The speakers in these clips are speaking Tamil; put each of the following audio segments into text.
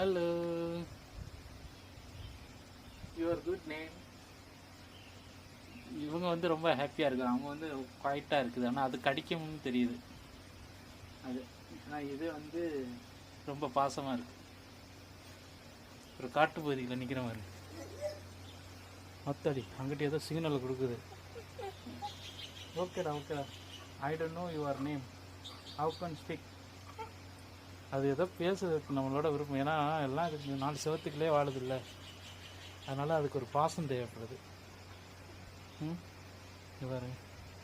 ஹலோ யுவர் குட் நேம் இவங்க வந்து ரொம்ப ஹாப்பியாக இருக்காங்க. அவங்க வந்து குவாய்ட்டாக இருக்குது. ஆனால் அது கடிக்கும்னு தெரியுது. அது ஆனால் இது வந்து ரொம்ப பாசமாக இருக்கு. ஒரு காட்டு பகுதியில் நிற்கிற மாதிரி. அத்தாடி அங்கிட்ட ஏதோ சிக்னல் கொடுக்குது. ஓகேடா ஓகேடா I don't know your name how can speak அது ஏதோ பேசுறதுக்கு நம்மளோட விருப்பம். ஏன்னா எல்லாம் நாலு செவத்துக்குள்ளே வாழுது அதனால் அதுக்கு ஒரு பாசம் தேவைப்படுது. ம்? இங்க பாருங்க.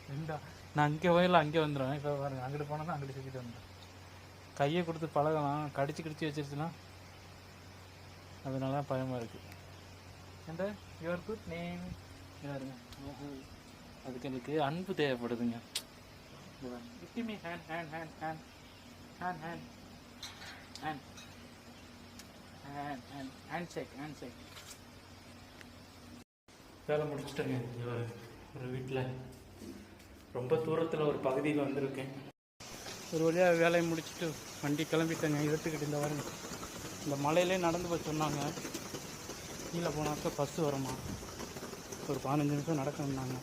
ரெண்டா? நான் அங்கே போயில அங்கே வந்துடுவேன் இப்போ பாருங்க அங்கிட்டு போனால் அங்கிட்டு சுற்றிட்டு வந்துடுவேன் கையை கொடுத்து பழகலாம். கடிச்சு கடிச்சு வச்சிருச்சுன்னா அதனால தான் பயமாக இருக்குது எந்த யுவர் குட் நேம் பாருங்க. அதுக்கு எனக்கு அன்பு தேவைப்படுதுங்க. Hand hand hand hand hand hand hand hand hand hand shake hand shake வேலை முடிச்சிட்டேங்க. இங்க ஒரு- ஒரு வீட்டில் ரொம்ப தூரத்தில் ஒரு பகுதியில் வந்திருக்கேன். ஒரு வழியாக வேலையை முடிச்சுட்டு வண்டி கிளம்பிட்டேங்க. இருட்டுக்கிட்டு இந்த வாரம் இந்த மலையிலே நடந்து போய் சொன்னாங்க. கீழே போனாக்க பஸ்ஸு வருமா? ஒரு பதினஞ்சு நிமிஷம் நடக்கணும்னாங்க.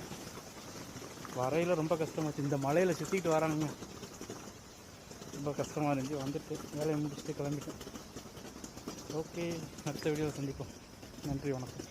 வரையில் ரொம்ப கஷ்டமாச்சு. இந்த மலையில் சுற்றிக்கிட்டு வரானுங்க. ரொம்ப கஷ்டமாக இருந்துச்சு. வந்துட்டு வேலையை முடிச்சுட்டு கிளம்பிட்டேன். ஓகே அடுத்த வீடியோவில் சந்திப்போம். நன்றி வணக்கம்.